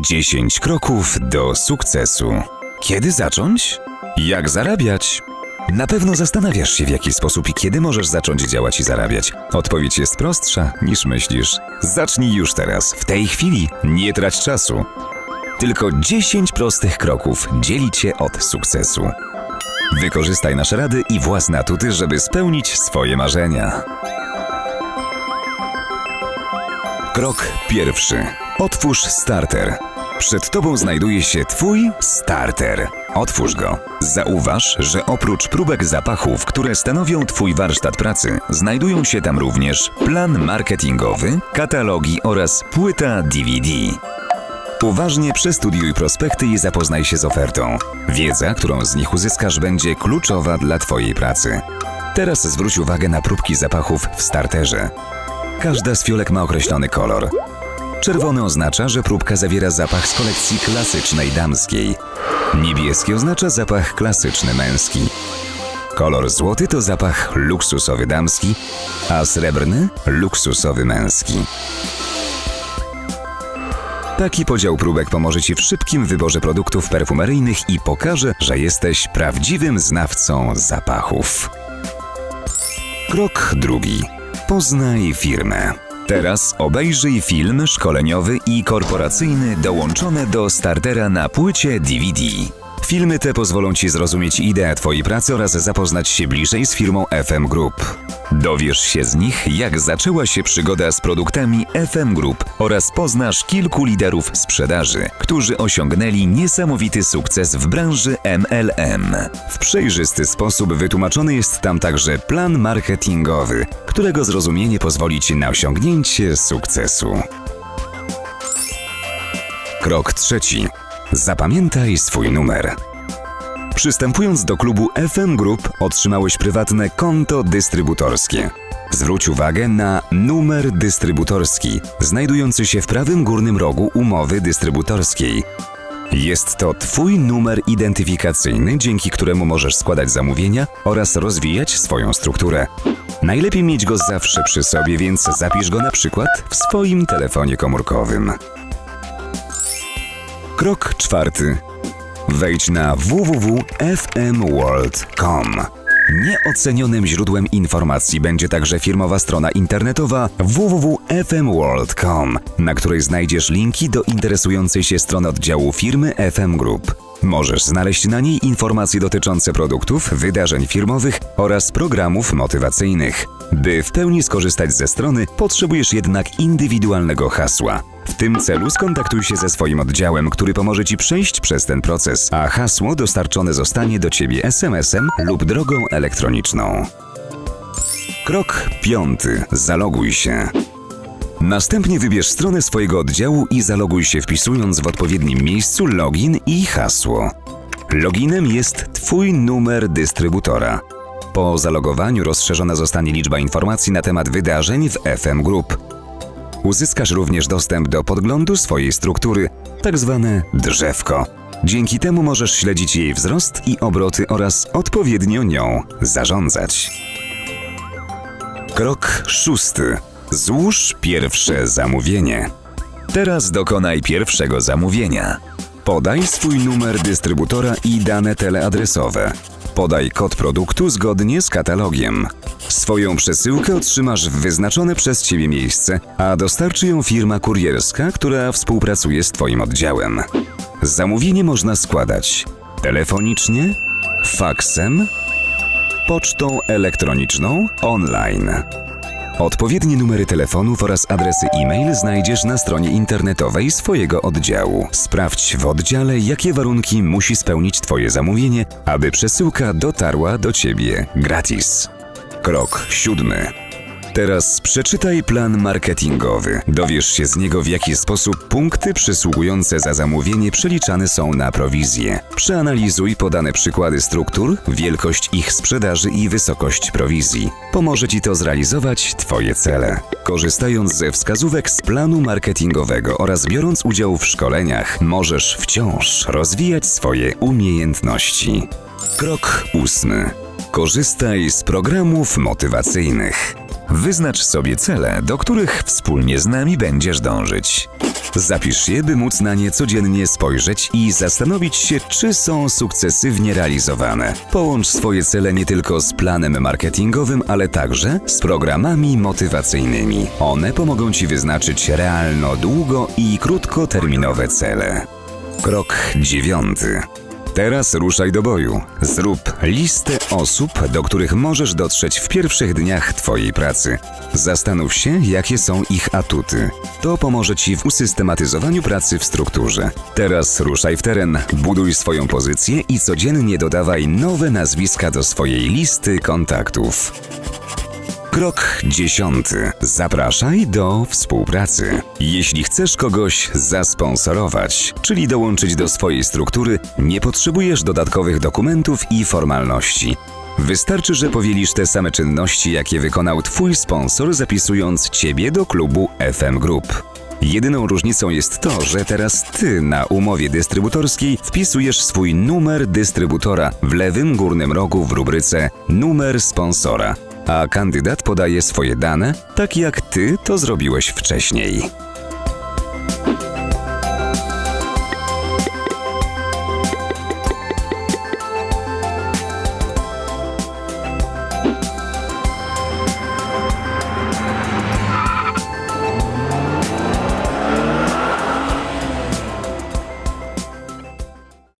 10 kroków do sukcesu. Kiedy zacząć? Jak zarabiać? Na pewno zastanawiasz się, w jaki sposób i kiedy możesz zacząć działać i zarabiać. Odpowiedź jest prostsza niż myślisz. Zacznij już teraz, w tej chwili. Nie trać czasu. Tylko 10 prostych kroków dzieli cię od sukcesu. Wykorzystaj nasze rady i własne atuty, żeby spełnić swoje marzenia. Krok pierwszy. Otwórz starter. Przed tobą znajduje się Twój starter. Otwórz go. Zauważ, że oprócz próbek zapachów, które stanowią Twój warsztat pracy, znajdują się tam również plan marketingowy, katalogi oraz płyta DVD. Uważnie przestudiuj prospekty i zapoznaj się z ofertą. Wiedza, którą z nich uzyskasz, będzie kluczowa dla Twojej pracy. Teraz zwróć uwagę na próbki zapachów w starterze. Każda z fiolek ma określony kolor. Czerwony oznacza, że próbka zawiera zapach z kolekcji klasycznej damskiej. Niebieski oznacza zapach klasyczny męski. Kolor złoty to zapach luksusowy damski, a srebrny luksusowy męski. Taki podział próbek pomoże Ci w szybkim wyborze produktów perfumeryjnych i pokaże, że jesteś prawdziwym znawcą zapachów. Krok drugi. Poznaj firmę. Teraz obejrzyj film szkoleniowy i korporacyjny dołączone do startera na płycie DVD. Filmy te pozwolą Ci zrozumieć ideę Twojej pracy oraz zapoznać się bliżej z firmą FM Group. Dowiesz się z nich, jak zaczęła się przygoda z produktami FM Group oraz poznasz kilku liderów sprzedaży, którzy osiągnęli niesamowity sukces w branży MLM. W przejrzysty sposób wytłumaczony jest tam także plan marketingowy, którego zrozumienie pozwoli Ci na osiągnięcie sukcesu. Krok trzeci. Zapamiętaj swój numer. Przystępując do klubu FM Group otrzymałeś prywatne konto dystrybutorskie. Zwróć uwagę na numer dystrybutorski, znajdujący się w prawym górnym rogu umowy dystrybutorskiej. Jest to Twój numer identyfikacyjny, dzięki któremu możesz składać zamówienia oraz rozwijać swoją strukturę. Najlepiej mieć go zawsze przy sobie, więc zapisz go na przykład w swoim telefonie komórkowym. Krok czwarty. Wejdź na www.fmworld.com. Nieocenionym źródłem informacji będzie także firmowa strona internetowa www.fmworld.com, na której znajdziesz linki do interesującej się strony oddziału firmy FM Group. Możesz znaleźć na niej informacje dotyczące produktów, wydarzeń firmowych oraz programów motywacyjnych. By w pełni skorzystać ze strony, potrzebujesz jednak indywidualnego hasła. W tym celu skontaktuj się ze swoim oddziałem, który pomoże Ci przejść przez ten proces, a hasło dostarczone zostanie do Ciebie SMS-em lub drogą elektroniczną. Krok piąty. Zaloguj się. Następnie wybierz stronę swojego oddziału i zaloguj się wpisując w odpowiednim miejscu login i hasło. Loginem jest Twój numer dystrybutora. Po zalogowaniu rozszerzona zostanie liczba informacji na temat wydarzeń w FM Group. Uzyskasz również dostęp do podglądu swojej struktury, tak zwane drzewko. Dzięki temu możesz śledzić jej wzrost i obroty oraz odpowiednio nią zarządzać. Krok szósty. Złóż pierwsze zamówienie. Teraz dokonaj pierwszego zamówienia. Podaj swój numer dystrybutora i dane teleadresowe. Podaj kod produktu zgodnie z katalogiem. Swoją przesyłkę otrzymasz w wyznaczone przez Ciebie miejsce, a dostarczy ją firma kurierska, która współpracuje z Twoim oddziałem. Zamówienie można składać telefonicznie, faksem, pocztą elektroniczną, online. Odpowiednie numery telefonów oraz adresy e-mail znajdziesz na stronie internetowej swojego oddziału. Sprawdź w oddziale, jakie warunki musi spełnić Twoje zamówienie, aby przesyłka dotarła do Ciebie gratis. Krok siódmy. Teraz przeczytaj plan marketingowy. Dowiesz się z niego, w jaki sposób punkty przysługujące za zamówienie przeliczane są na prowizję. Przeanalizuj podane przykłady struktur, wielkość ich sprzedaży i wysokość prowizji. Pomoże Ci to zrealizować Twoje cele. Korzystając ze wskazówek z planu marketingowego oraz biorąc udział w szkoleniach, możesz wciąż rozwijać swoje umiejętności. Krok ósmy. Korzystaj z programów motywacyjnych. Wyznacz sobie cele, do których wspólnie z nami będziesz dążyć. Zapisz je, by móc na nie codziennie spojrzeć i zastanowić się, czy są sukcesywnie realizowane. Połącz swoje cele nie tylko z planem marketingowym, ale także z programami motywacyjnymi. One pomogą Ci wyznaczyć realno długo i krótkoterminowe cele. Krok dziewiąty. Teraz ruszaj do boju. Zrób listę osób, do których możesz dotrzeć w pierwszych dniach Twojej pracy. Zastanów się, jakie są ich atuty. To pomoże Ci w usystematyzowaniu pracy w strukturze. Teraz ruszaj w teren, buduj swoją pozycję i codziennie dodawaj nowe nazwiska do swojej listy kontaktów. Krok dziesiąty. Zapraszaj do współpracy. Jeśli chcesz kogoś zasponsorować, czyli dołączyć do swojej struktury, nie potrzebujesz dodatkowych dokumentów i formalności. Wystarczy, że powielisz te same czynności, jakie wykonał Twój sponsor, zapisując Ciebie do klubu FM Group. Jedyną różnicą jest to, że teraz Ty na umowie dystrybutorskiej wpisujesz swój numer dystrybutora w lewym górnym rogu w rubryce Numer sponsora, a kandydat podaje swoje dane, tak jak Ty to zrobiłeś wcześniej.